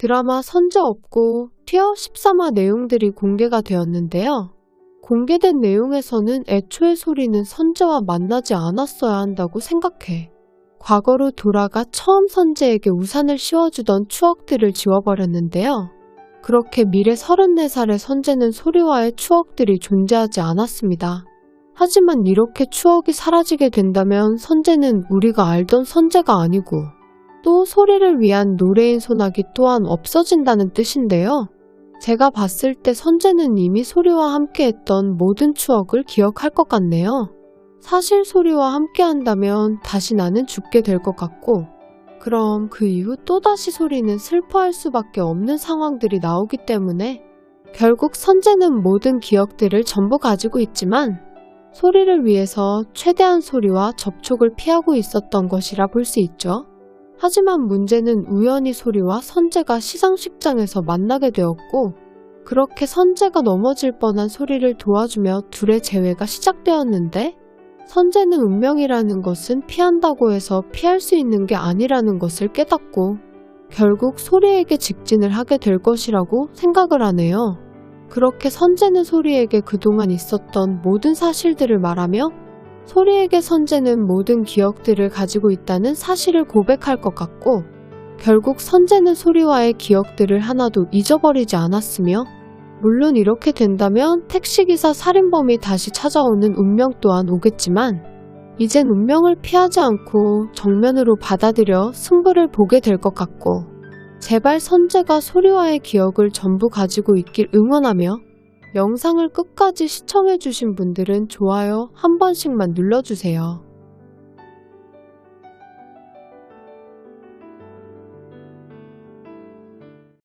드라마 선제 없고 티어 13화 내용들이 공개가 되었는데요. 공개된 내용에서는 애초에 소리는 선재와 만나지 않았어야 한다고 생각해. 과거로 돌아가 처음 선재에게 우산을 씌워주던 추억들을 지워버렸는데요. 그렇게 미래 34살의 선재는 소리와의 추억들이 존재하지 않았습니다. 하지만 이렇게 추억이 사라지게 된다면 선재는 우리가 알던 선재가 아니고 또 소리를 위한 노래인 소나기 또한 없어진다는 뜻인데요. 제가 봤을 때 선재는 이미 소리와 함께 했던 모든 추억을 기억할 것 같네요. 사실 소리와 함께 한다면 다시 나는 죽게 될 것 같고, 그럼 그 이후 또다시 소리는 슬퍼할 수밖에 없는 상황들이 나오기 때문에 결국 선재는 모든 기억들을 전부 가지고 있지만 소리를 위해서 최대한 소리와 접촉을 피하고 있었던 것이라 볼 수 있죠. 하지만 문제는 우연히 소리와 선재가 시상식장에서 만나게 되었고, 그렇게 선재가 넘어질 뻔한 소리를 도와주며 둘의 재회가 시작되었는데, 선재는 운명이라는 것은 피한다고 해서 피할 수 있는 게 아니라는 것을 깨닫고, 결국 소리에게 직진을 하게 될 것이라고 생각을 하네요. 그렇게 선재는 소리에게 그동안 있었던 모든 사실들을 말하며 소리에게 선재는 모든 기억들을 가지고 있다는 사실을 고백할 것 같고 결국 선재는 소리와의 기억들을 하나도 잊어버리지 않았으며 물론 이렇게 된다면 택시기사 살인범이 다시 찾아오는 운명 또한 오겠지만 이젠 운명을 피하지 않고 정면으로 받아들여 승부를 보게 될 것 같고 제발 선재가 소리와의 기억을 전부 가지고 있길 응원하며 영상을 끝까지 시청해주신 분들은 좋아요 한 번씩만 눌러주세요.